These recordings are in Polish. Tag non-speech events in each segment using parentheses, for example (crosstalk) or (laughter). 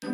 To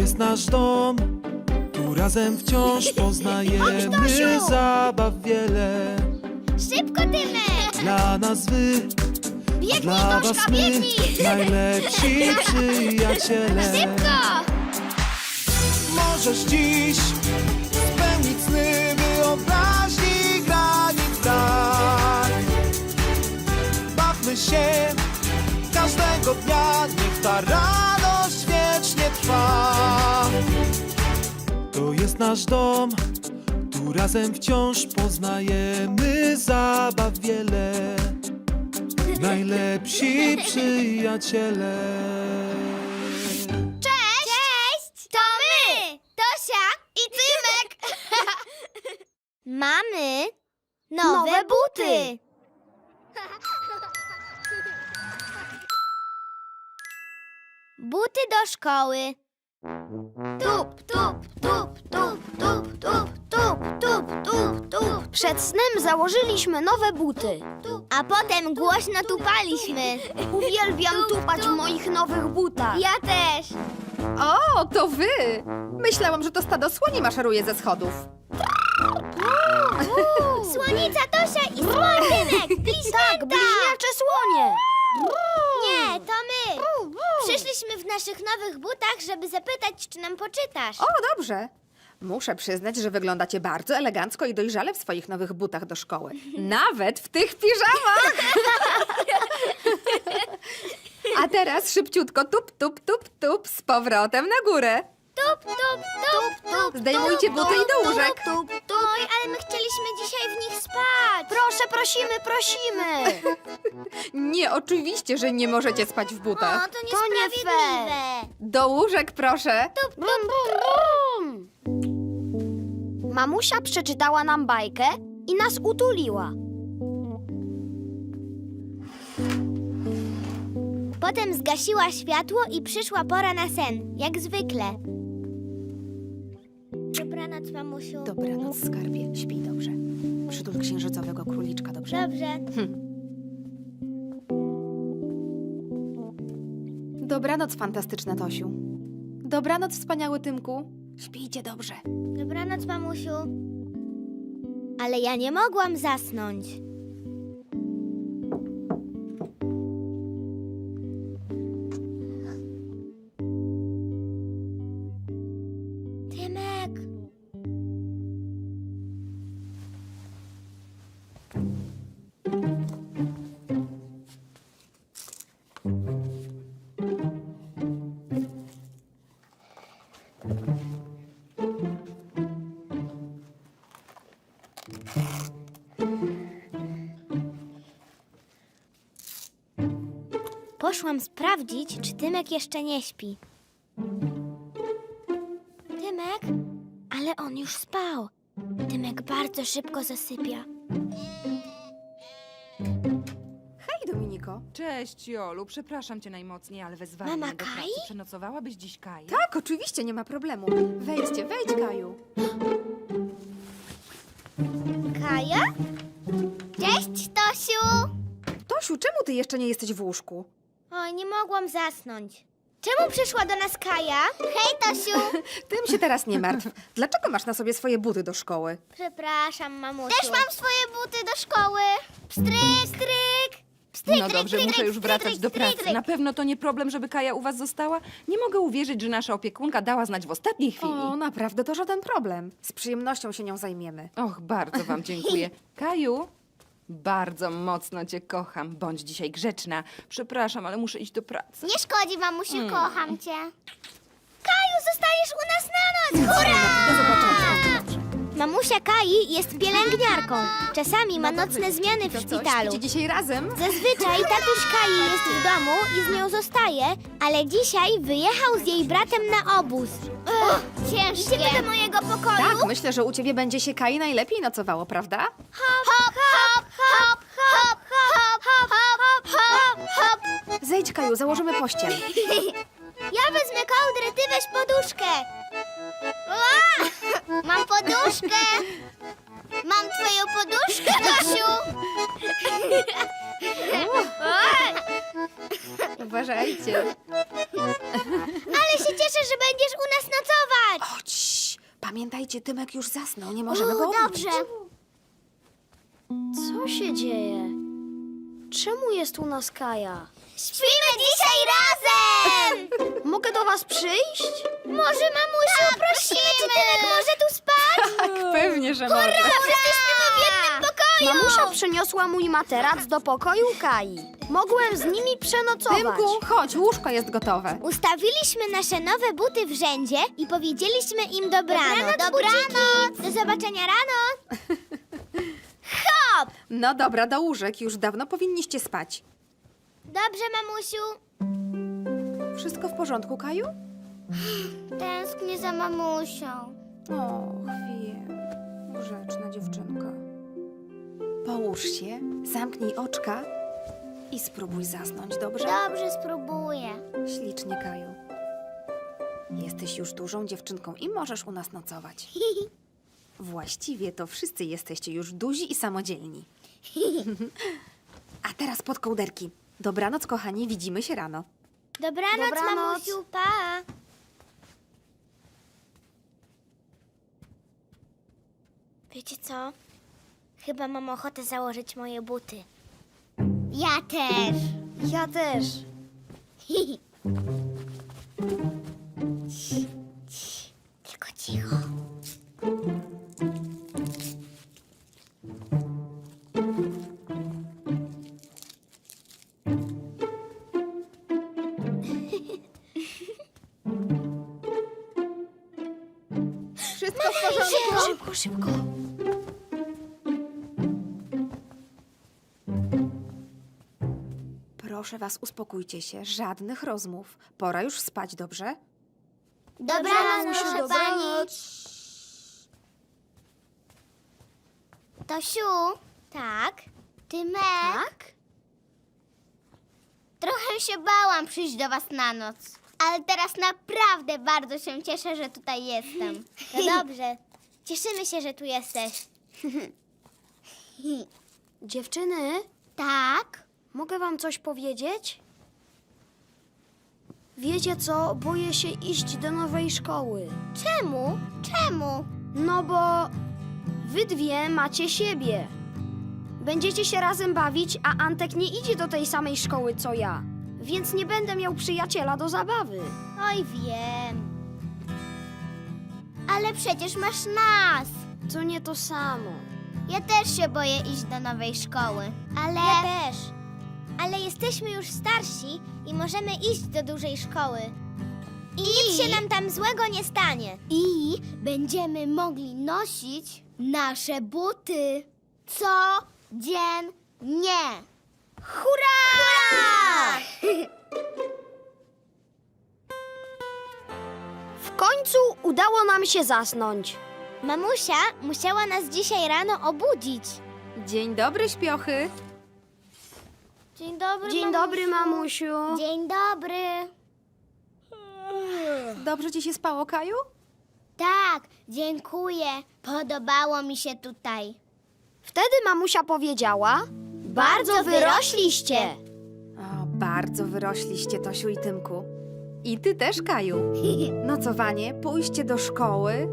jest nasz dom, tu razem wciąż (laughs) poznajemy zabaw wiele. Szybko, Tymek! Dla nas wy, Biegnij, dla was my, biegnij! najlepsi (laughs) przyjaciele. Szybko! Możesz dziś się każdego dnia, niech ta radość wiecznie trwa. To jest nasz dom, tu razem wciąż poznajemy zabaw wiele. Najlepsi przyjaciele. Cześć! Cześć! To my! Tosia i Tymek! (laughs) Mamy nowe, buty! (laughs) Buty do szkoły. Tup, tup, tup, tup, tup, tup, tup, tup, tup, tup. Przed snem założyliśmy nowe buty. A potem głośno tupaliśmy. Uwielbiam tupać w moich nowych butach. Ja też. O, to wy! Myślałam, że to stado słoni maszeruje ze schodów. Słonica Tosia i słoń Tymek. Tak, bliźniacze słonie. Nie, to my. Przyszliśmy w naszych nowych butach, żeby zapytać, czy nam poczytasz. O, dobrze. Muszę przyznać, że wyglądacie bardzo elegancko i dojrzale w swoich nowych butach do szkoły. (laughs) Nawet w tych piżamach! (laughs) A teraz szybciutko tup, tup, tup, tup z powrotem na górę. Tup, tup, tup, tup. Zdejmujcie buty i do łóżek. Tup, tup. Oj, ale my chcieliśmy dzisiaj w nich spać. Proszę, prosimy, prosimy. (laughs) Nie, oczywiście, że nie możecie spać w O, butach. to To nie niesprawiedliwe. Do łóżek, proszę. Tup, tup, tup, tup. Mamusia przeczytała nam bajkę i nas utuliła. Potem zgasiła światło i przyszła pora na sen, jak zwykle. Dobranoc, mamusiu. Dobranoc, skarbie. Śpij dobrze. Przytul księżycowego króliczka, dobrze? Dobrze. Dobranoc, fantastyczna Tosiu. Dobranoc, wspaniały Tymku. Śpijcie dobrze. Dobranoc, mamusiu. Ale ja nie mogłam zasnąć. Poszłam sprawdzić, czy Tymek jeszcze nie śpi. Tymek? Ale on już spał. Tymek bardzo szybko zasypia. Hej, Dominiko. Cześć, Jolu. Przepraszam cię najmocniej, ale wezwałam Mama mnie do Kai? pracy. Przenocowałabyś dziś Kai? Tak, oczywiście, nie ma problemu. Wejdźcie, wejdź, Kaju. Kaja? Cześć, Tosiu! Tosiu, czemu ty jeszcze nie jesteś w łóżku? Oj, nie mogłam zasnąć. Czemu przyszła do nas Kaja? Hej, Tosiu! (laughs) Tym się teraz nie martw. Dlaczego masz na sobie swoje buty do szkoły? Przepraszam, mamusiu. Też mam swoje buty do szkoły. Pstryk, stryk. Pstryk, No tryk, dobrze, tryk, muszę tryk, już wracać tryk, do pracy. tryk. Na pewno to nie problem, żeby Kaja u was została? Nie mogę uwierzyć, że nasza opiekunka dała znać w ostatniej chwili. O, naprawdę, to żaden problem. Z przyjemnością się nią zajmiemy. Och, bardzo wam dziękuję. (laughs) Kaju, bardzo mocno cię kocham. Bądź dzisiaj grzeczna. Przepraszam, ale muszę iść do pracy. Nie szkodzi, mamusiu, kocham cię. Kaju, zostajesz u nas na noc! Hurra! Do zobaczenia. Mamusia Kai jest pielęgniarką. Czasami ma nocne zmiany w szpitalu. dzisiaj razem? Zazwyczaj tatuś Kai jest w domu i z nią zostaje, ale dzisiaj wyjechał z jej bratem na obóz. ciężkie. Idziemy do mojego pokoju? Tak, myślę, że u ciebie będzie się Kai najlepiej nocowało, prawda? Hop, hop, hop, hop, hop, hop, hop, hop, hop, hop. Zejdź, Kaju, założymy pościel. (laughs) Ja wezmę kołdrę, ty weź poduszkę. Ua! Mam poduszkę. Mam twoją poduszkę, Tosiu. (laughs) Uważajcie. Ale się cieszę, że będziesz u nas nocować. Chodź. Pamiętajcie, Tymek już zasnął, nie możemy go obudzić. dobrze. Co się dzieje? Czemu jest u nas Kaja? Śpimy dzisiaj razem! (laughs) Mogę do was przyjść? Może mamusiu, prosimy cię, Tymek może tu spać? (laughs) Tak, pewnie, że może. Wszyscy śpimy w jednym pokoju! Mamusia przyniosła mój materac do pokoju Kai. Mogłem z nimi przenocować. Tymku, chodź, łóżko jest gotowe. Ustawiliśmy nasze nowe buty w rzędzie i powiedzieliśmy im dobranoc. Dobranoc! Do zobaczenia rano! (laughs) Hop! No dobra, do łóżek. Już dawno powinniście spać. Dobrze, mamusiu. Wszystko w porządku, Kaju? Tęsknię za mamusią. O, wiem. Grzeczna dziewczynka. Połóż się, zamknij oczka i spróbuj zasnąć, dobrze? Dobrze, spróbuję. Ślicznie, Kaju. Jesteś już dużą dziewczynką i możesz u nas nocować. (laughs) Właściwie to wszyscy jesteście już duzi i samodzielni. A teraz pod kołderki. Dobranoc, kochani, widzimy się rano. Dobranoc, Dobranoc. mamusiu, pa! Wiecie co? Chyba mam ochotę założyć moje buty. Ja też. Ja też. (laughs) Wszystko w porządku? Szybko, szybko. Proszę was, uspokójcie się. Żadnych rozmów. Pora już spać, dobrze? Dobranoc, proszę dobranoc. pani. Tosiu? Tak? Tymek? Tak? Trochę się bałam przyjść do was na noc. Ale teraz naprawdę bardzo się cieszę, że tutaj jestem. To (laughs) dobrze. Cieszymy się, że tu jesteś. (laughs) Dziewczyny, Tak? mogę wam coś powiedzieć? Wiecie co? Boję się iść do nowej szkoły. Czemu? Czemu? No bo wy dwie macie siebie. Będziecie się razem bawić, a Antek nie idzie do tej samej szkoły co ja. Więc nie będę miał przyjaciela do zabawy. Oj, wiem. Ale przecież masz nas. To nie to samo. Ja też się boję iść do nowej szkoły. Ale. Ja też. Ale jesteśmy już starsi i możemy iść do dużej szkoły. I, nic się nam tam złego nie stanie. I będziemy mogli nosić nasze buty. Codziennie. Hurra! Hurra! Udało nam się zasnąć. Mamusia musiała nas dzisiaj rano obudzić. Dzień dobry, śpiochy. Dzień dobry. Dzień dobry, mamusiu. Dzień dobry. Dobrze ci się spało, Kaju? Tak, dziękuję. Podobało mi się tutaj. Wtedy mamusia powiedziała: Bardzo wyrośliście. O, bardzo wyrośliście, Tosiu i Tymku. I ty też, Kaju. (laughs) Nocowanie, pójście do szkoły.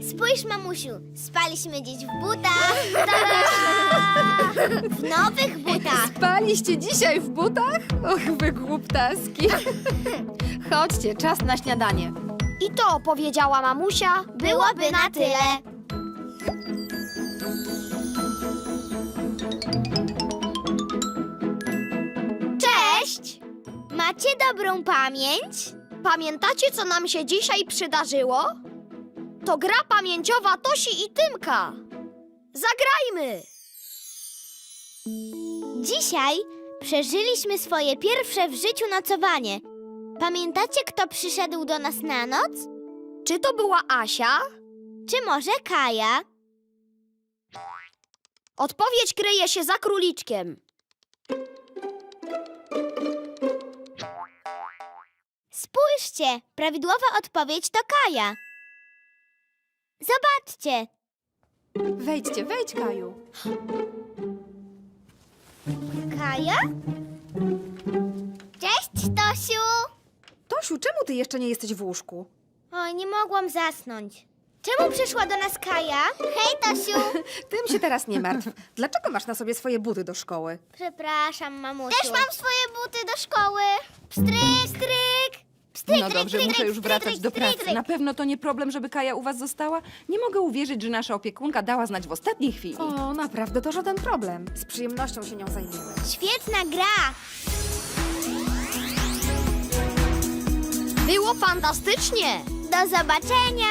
Spójrz, mamusiu, spaliśmy dziś w butach. (laughs) W nowych butach. Spaliście dzisiaj w butach? Och, wy głuptaski. (laughs) Chodźcie, czas na śniadanie. I to powiedziała mamusia. Byłoby na tyle. Macie dobrą pamięć? Pamiętacie, co nam się dzisiaj przydarzyło? To gra pamięciowa Tosi i Tymka. Zagrajmy! Dzisiaj przeżyliśmy swoje pierwsze w życiu nocowanie. Pamiętacie, kto przyszedł do nas na noc? Czy to była Asia? Czy może Kaja? Odpowiedź kryje się za króliczkiem. Spójrzcie, prawidłowa odpowiedź to Kaja. Zobaczcie, Wejdźcie, wejdź, Kaju. Kaja? Cześć, Tosiu! Tosiu, czemu ty jeszcze nie jesteś w łóżku? Oj, nie mogłam zasnąć. Czemu przyszła do nas Kaja? Hej, Tosiu! (laughs) Tym się teraz nie martw. Dlaczego masz na sobie swoje buty do szkoły? Przepraszam, mamusiu. Też mam swoje buty do szkoły. Pstryk, stryk. Pstryk, No dobrze, muszę już wracać do pracy. Na pewno to nie problem, żeby Kaja u was została. Nie mogę uwierzyć, że nasza opiekunka dała znać w ostatniej chwili. O, naprawdę to żaden problem. Z przyjemnością się nią zajmiemy. Świetna gra. Było fantastycznie! Do zobaczenia.